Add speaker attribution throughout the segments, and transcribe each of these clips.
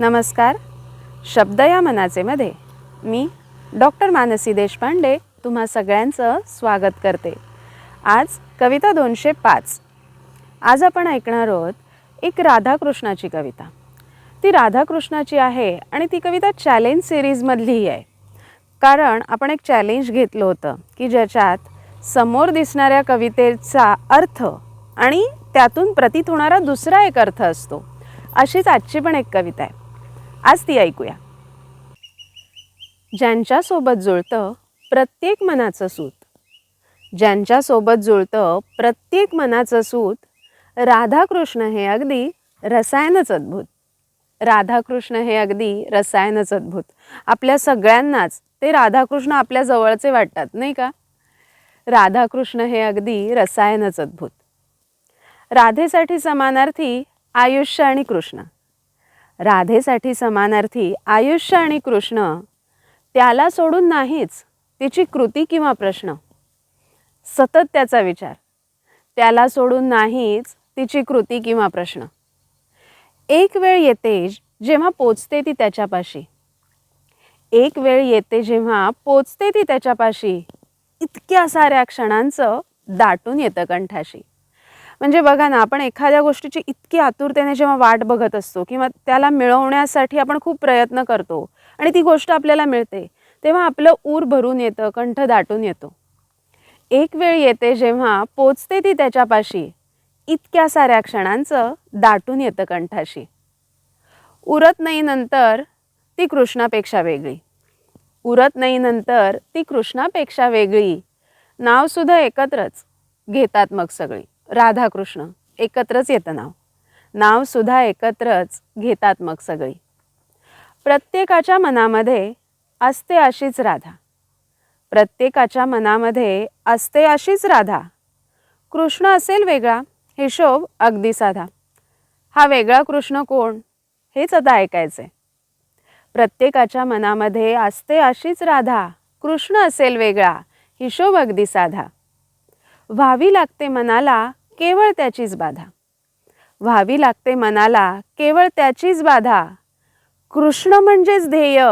Speaker 1: नमस्कार. शब्द या मनाचे मध्ये मी डॉक्टर मानसी देशपांडे तुम्हा सगळ्यांचं स्वागत करते. आज कविता दोनशे पाच. आज आपण ऐकणार आहोत एक राधाकृष्णाची कविता. ती राधाकृष्णाची आहे आणि ती कविता चॅलेंज सिरीजमधलीही आहे. कारण आपण एक चॅलेंज घेतलं होतं की ज्याच्यात समोर दिसणाऱ्या कवितेचा अर्थ आणि त्यातून प्रतीत होणारा दुसरा एक अर्थ असतो. अशीच आजची पण एक कविता आहे. आज ती ऐकूया. ज्यांच्यासोबत जुळतं प्रत्येक मनाचं सूत. ज्यांच्यासोबत जुळतं प्रत्येक मनाचं सूत राधाकृष्ण हे अगदी रसायनच अद्भुत. राधाकृष्ण हे अगदी रसायनच अद्भुत. आपल्या सगळ्यांनाच ते राधाकृष्ण आपल्या जवळचे वाटतात नाही का? राधाकृष्ण हे अगदी रसायनच अद्भुत. राधेसाठी समानार्थी आयुष्य आणि कृष्ण. राधेसाठी समानार्थी आयुष्य आणि कृष्ण त्याला सोडून नाहीच तिची कृती किंवा प्रश्न. सतत त्याचा विचार. त्याला सोडून नाहीच तिची कृती किंवा प्रश्न. एक वेळ येते जेव्हा पोचते ती त्याच्यापाशी. एक वेळ येते जेव्हा पोचते ती त्याच्यापाशी. इतक्या साऱ्या क्षणांचं दाटून येतं कंठाशी. म्हणजे बघा ना आपण एखाद्या गोष्टीची इतकी आतुरतेने जेव्हा वाट बघत असतो किंवा त्याला मिळवण्यासाठी आपण खूप प्रयत्न करतो आणि ती गोष्ट आपल्याला मिळते तेव्हा आपलं ऊर भरून येतं कंठ दाटून येतो. एक वेळ येते जेव्हा पोचते ती त्याच्यापाशी इतक्या साऱ्या क्षणांचं दाटून येतं कंठाशी. उरत नाही नंतर ती कृष्णापेक्षा वेगळी. उरत नाही नंतर ती कृष्णापेक्षा वेगळी. नावसुद्धा एकत्रच घेतात मग सगळी. राधाकृष्ण. एकत्रच येतं नाव. नावसुद्धा एकत्रच घेतात मग सगळी. प्रत्येकाच्या मनामध्ये असते अशीच राधा. प्रत्येकाच्या मनामध्ये असते अशीच राधा. कृष्ण असेल वेगळा हिशोब अगदी साधा. हा वेगळा कृष्ण कोण? हेच आता ऐकायचंय. प्रत्येकाच्या मनामध्ये असते अशीच राधा. कृष्ण असेल वेगळा हिशोब अगदी साधा. व्हावी लागते मनाला केवळ त्याचीच बाधा. व्हावी लागते मनाला केवळ त्याचीच बाधा. कृष्ण म्हणजेच ध्येय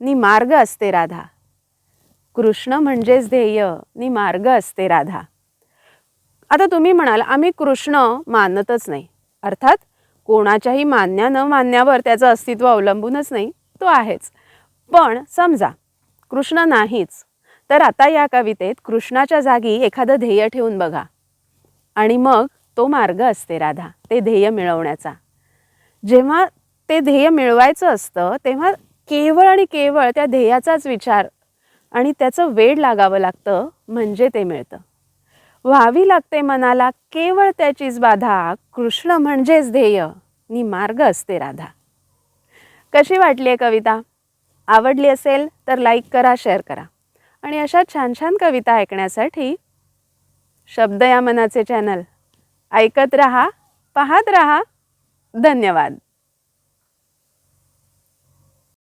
Speaker 1: नि मार्ग असते राधा. कृष्ण म्हणजेच ध्येय नि मार्ग असते राधा. आता तुम्ही म्हणाल आम्ही कृष्ण मानतच नाही. अर्थात कोणाच्याही मान्या न मान्यावर त्याचं अस्तित्व अवलंबूनच नाही तो आहेच. पण समजा कृष्ण नाहीच तर आता या कवितेत कृष्णाच्या जागी एखादं ध्येय ठेवून बघा. आणि मग तो मार्ग असते राधा ते ध्येय मिळवण्याचा. जेव्हा ते ध्येय मिळवायचं असतं तेव्हा केवळ आणि केवळ त्या ध्येयाचाच विचार आणि त्याचं वेळ लागावं लागतं म्हणजे ते मिळतं. व्हावी लागते मनाला केवळ त्याचीच बाधा कृष्ण म्हणजेच ध्येय नि मार्ग असते राधा. कशी वाटली आहे कविता? आवडली असेल तर लाईक करा शेअर करा. आणि अशा छान छान कविता ऐकण्यासाठी शब्द या मनाचे चॅनल. ऐकत रहा पाहत रहा. धन्यवाद.